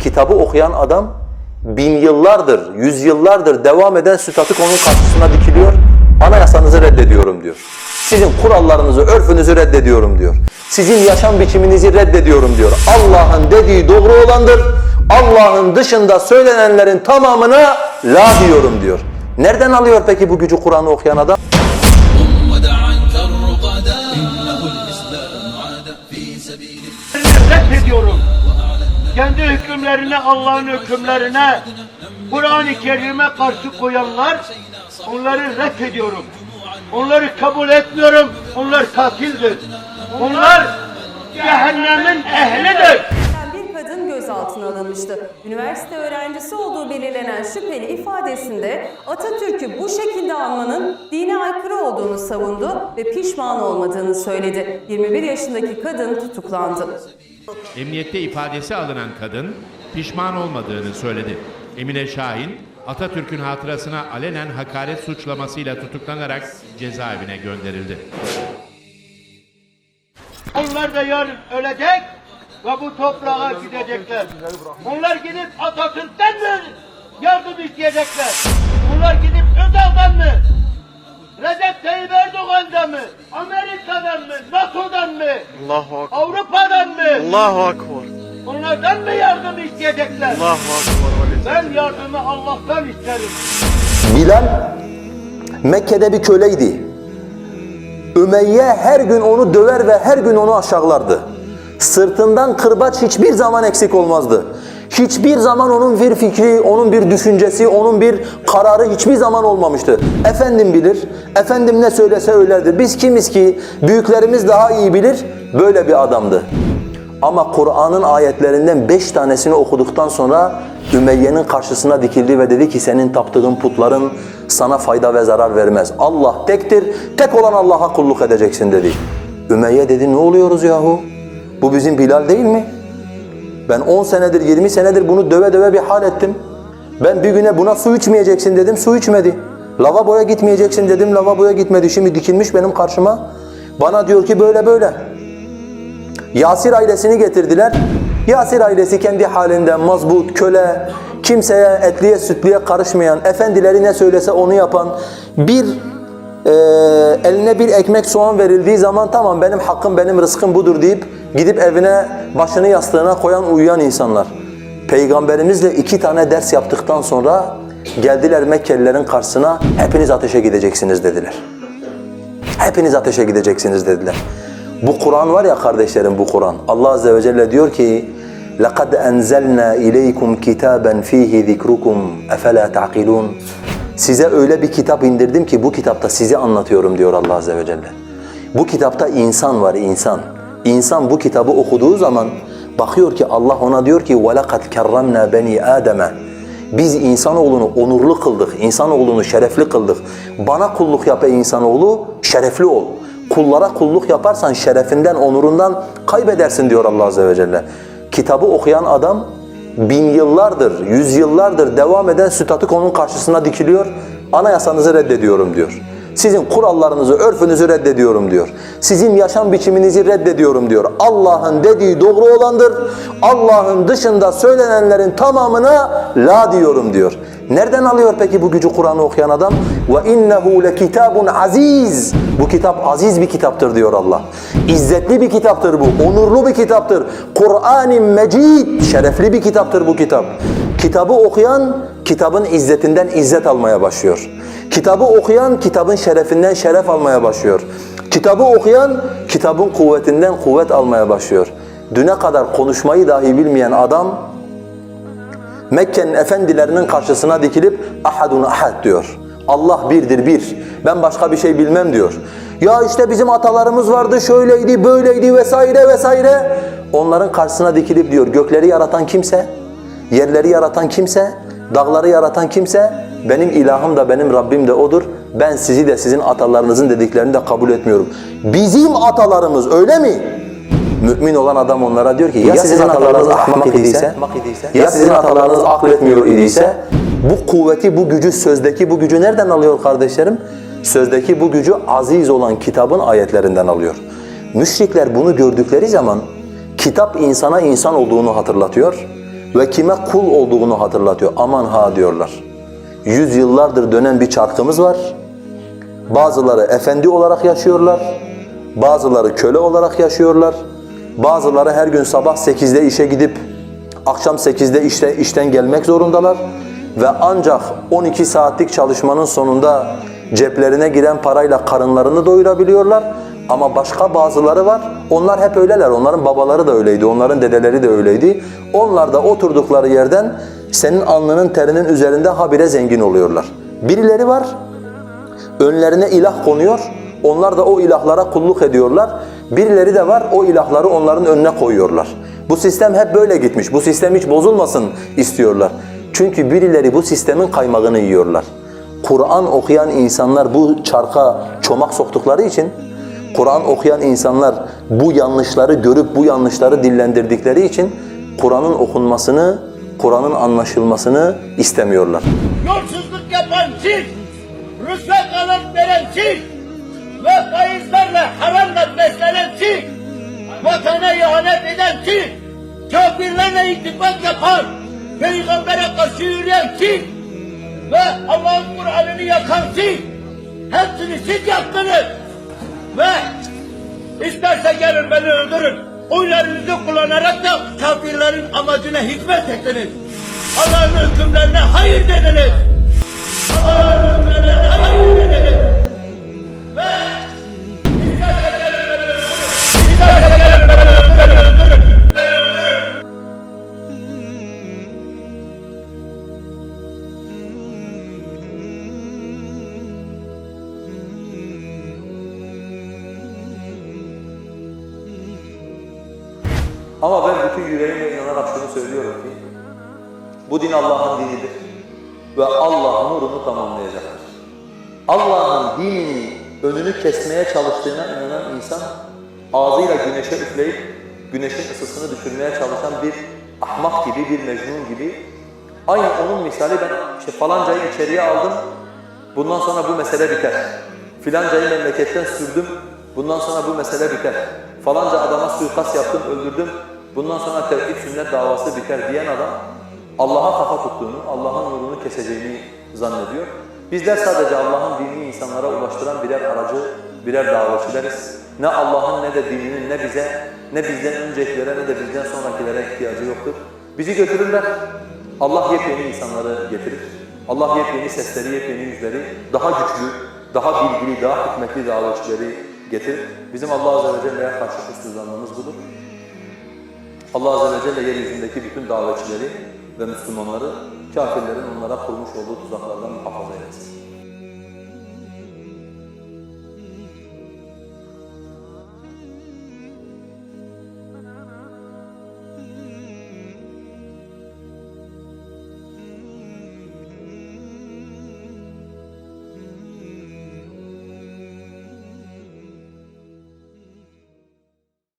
kitabı okuyan adam bin yıllardır, yüz yıllardır devam eden statük onun karşısına dikiliyor. Anayasanızı reddediyorum diyor. Sizin kurallarınızı, örfünüzü reddediyorum diyor. Sizin yaşam biçiminizi reddediyorum diyor. Allah'ın dediği doğru olandır. Allah'ın dışında söylenenlerin tamamına la diyorum diyor. Nereden alıyor peki bu gücü Kur'an'ı okuyan adam? Kendi hükümlerine, Allah'ın hükümlerine, Kur'an-ı Kerim'e karşı koyanlar, onları reddediyorum. Onları kabul etmiyorum. Onlar katildir. Onlar cehennemin ehlidir. Bir kadın gözaltına alınmıştı. Üniversite öğrencisi olduğu belirlenen şüpheli ifadesinde Atatürk'ü bu şekilde anmanın dine aykırı olduğunu savundu ve pişman olmadığını söyledi. 21 yaşındaki kadın tutuklandı. Emniyette ifadesi alınan kadın pişman olmadığını söyledi. Emine Şahin, Atatürk'ün hatırasına alenen hakaret suçlamasıyla tutuklanarak cezaevine gönderildi. Onlar da yarın ölecek ve bu toprağa gidecekler. Onlar gidip Atatürk'ten mi yardım isteyecekler? Onlar gidip? Recep Tayyip Erdoğan'dan mı? Amerika'dan mı? NATO'dan mı? Allahu Akbar. Avrupa'dan mı? Allahu Akbar. Onlardan mı yardım isteyecekler? Allahu Akbar. Ben yardımı Allah'tan isterim. Bilal Mekke'de bir köleydi. Ümeyye her gün onu döver ve her gün onu aşağılardı. Sırtından kırbaç hiçbir zaman eksik olmazdı. Hiçbir zaman onun bir fikri, onun bir düşüncesi, onun bir kararı hiçbir zaman olmamıştı. Efendim bilir, efendim ne söylese öyledir. Biz kimiz ki büyüklerimiz daha iyi bilir, böyle bir adamdı. Ama Kur'an'ın ayetlerinden beş tanesini okuduktan sonra Ümeyye'nin karşısına dikildi ve dedi ki senin taptığın putların sana fayda ve zarar vermez. Allah tektir, tek olan Allah'a kulluk edeceksin dedi. Ümeyye dedi ne oluyoruz yahu? Bu bizim Bilal değil mi? Ben 10 senedir, 20 senedir bunu döve döve bir hal ettim. Ben bir güne buna su içmeyeceksin dedim, su içmedi. Lavaboya gitmeyeceksin dedim, lavaboya gitmedi. Şimdi dikilmiş benim karşıma. Bana diyor ki böyle böyle. Yasir ailesini getirdiler. Yasir ailesi kendi halinde mazbut, köle, kimseye etliye sütlüye karışmayan, efendileri ne söylese onu yapan, bir e, eline bir ekmek soğan verildiği zaman tamam benim hakkım, benim rızkım budur deyip gidip evine başını yastığına koyan uyuyan insanlar. Peygamberimizle iki tane ders yaptıktan sonra geldiler Mekkelilerin karşısına hepiniz ateşe gideceksiniz dediler. Hepiniz ateşe gideceksiniz dediler. Bu Kur'an var ya kardeşlerim bu Kur'an. Allah Azze ve Celle diyor ki لَقَدْ أَنْزَلْنَا إِلَيْكُمْ كِتَابًا ف۪يهِ ذِكْرُكُمْ اَفَلَا تَعْقِلُونَ Size öyle bir kitap indirdim ki bu kitapta sizi anlatıyorum diyor Allah Azze ve Celle. Bu kitapta insan var insan. İnsan bu kitabı okuduğu zaman bakıyor ki Allah ona diyor ki وَلَقَدْ كَرَّمْنَا بَنِي آدَمَ biz insanoğlunu onurlu kıldık, insanoğlunu şerefli kıldık. Bana kulluk yap ey insanoğlu, şerefli ol. Kullara kulluk yaparsan şerefinden, onurundan kaybedersin diyor Allah Azze ve Celle. Kitabı okuyan adam bin yıllardır, yüz yıllardır devam eden statük onun karşısına dikiliyor. Anayasanızı reddediyorum diyor. Sizin kurallarınızı, örfünüzü reddediyorum diyor. Sizin yaşam biçiminizi reddediyorum diyor. Allah'ın dediği doğru olandır. Allah'ın dışında söylenenlerin tamamına la diyorum diyor. Nereden alıyor peki bu gücü Kur'an'ı okuyan adam? Ve innehu lekitabun aziz. Bu kitap aziz bir kitaptır diyor Allah. İzzetli bir kitaptır bu. Onurlu bir kitaptır. Kur'an-ı Mecid. Şerefli bir kitaptır bu kitap. Kitabı okuyan kitabın izzetinden izzet almaya başlıyor. Kitabı okuyan kitabın şerefinden şeref almaya başlıyor. Kitabı okuyan kitabın kuvvetinden kuvvet almaya başlıyor. Düne kadar konuşmayı dahi bilmeyen adam Mekke'nin efendilerinin karşısına dikilip ahadun ahad diyor. Allah birdir bir. Ben başka bir şey bilmem diyor. Ya işte bizim atalarımız vardı şöyleydi böyleydi vesaire vesaire. Onların karşısına dikilip diyor gökleri yaratan kimse, yerleri yaratan kimse, dağları yaratan kimse benim ilahım da benim Rabbim de odur. Ben sizi de sizin atalarınızın dediklerini de kabul etmiyorum. Bizim atalarımız öyle mi? Mümin olan adam onlara diyor ki ya, sizin atalarınız ahmak idiyse, ya sizin atalarınız akletmiyor idiyse bu kuvveti, bu gücü, sözdeki bu gücü nereden alıyor kardeşlerim? Sözdeki bu gücü aziz olan kitabın ayetlerinden alıyor. Müşrikler bunu gördükleri zaman kitap insana insan olduğunu hatırlatıyor. Ve kime kul olduğunu hatırlatıyor. Aman ha diyorlar. Yüz yıllardır dönen bir çarkımız var. Bazıları efendi olarak yaşıyorlar. Bazıları köle olarak yaşıyorlar. Bazıları her gün sabah 8'de işe gidip akşam 8'de işte işten gelmek zorundalar ve ancak 12 saatlik çalışmanın sonunda ceplerine giren parayla karınlarını doyurabiliyorlar. Ama başka bazıları var. Onlar hep öyleler. Onların babaları da öyleydi. Onların dedeleri de öyleydi. Onlar da oturdukları yerden senin alnının terinin üzerinde habire zengin oluyorlar. Birileri var önlerine ilah konuyor. Onlar da o ilahlara kulluk ediyorlar. Birileri de var o ilahları onların önüne koyuyorlar. Bu sistem hep böyle gitmiş. Bu sistem hiç bozulmasın istiyorlar. Çünkü birileri bu sistemin kaymağını yiyorlar. Kur'an okuyan insanlar bu çarka çomak soktukları için Kur'an okuyan insanlar bu yanlışları görüp bu yanlışları dillendirdikleri için Kur'an'ın okunmasını, Kur'an'ın anlaşılmasını istemiyorlar. Yolsuzluk yapan siz, rüşvet alıp veren siz ve faizlerle haramla beslenen siz, vatana ihanet eden siz, kafirlerle ittifak yapan, peygambere karşı yürüyen siz ve Allah'ın Kur'an'ını yakan siz, hepsini siz yaptınız ve isterse gelin beni öldürün. Oylarınızı kullanarak da kafirlerin amacına hizmet ettiniz. Allah'ın hükümlerine hayır dediniz. Allah'ın Ama ben bütün yüreğimle inanarak şunu söylüyorum ki bu din Allah'ın dinidir ve Allah nurunu tamamlayacaktır. Allah'ın dininin önünü kesmeye çalıştığına inanan insan ağzıyla güneşe üfleyip güneşin ısısını düşürmeye çalışan bir ahmak gibi, bir mecnun gibi aynı onun misali ben işte falancayı içeriye aldım bundan sonra bu mesele biter. Filancayı memleketten sürdüm bundan sonra bu mesele biter. Falanca adama suikast yaptım, öldürdüm bundan sonra tevhid sünnet davası biter diyen adam Allah'a kafa tuttuğunu, Allah'ın nurunu keseceğini zannediyor. Bizler sadece Allah'ın dinini insanlara ulaştıran birer aracı, birer davetçileriz. Ne Allah'ın ne de dininin ne bize, ne bizden öncekilere ne de bizden sonrakilere ihtiyacı yoktur. Bizi götürürler. Allah yepyeni insanları getirir. Allah yepyeni sesleri, yepyeni yüzleri, daha güçlü, daha bilgili, daha hikmetli davetçileri getirir. Bizim Allah Azze ve Celle'ye karşı hırsızlanmamız budur. Allah Azze ve Celle yeryüzündeki bütün davetçileri ve Müslümanları kafirlerin onlara kurmuş olduğu tuzaklardan muhafaza eylesin.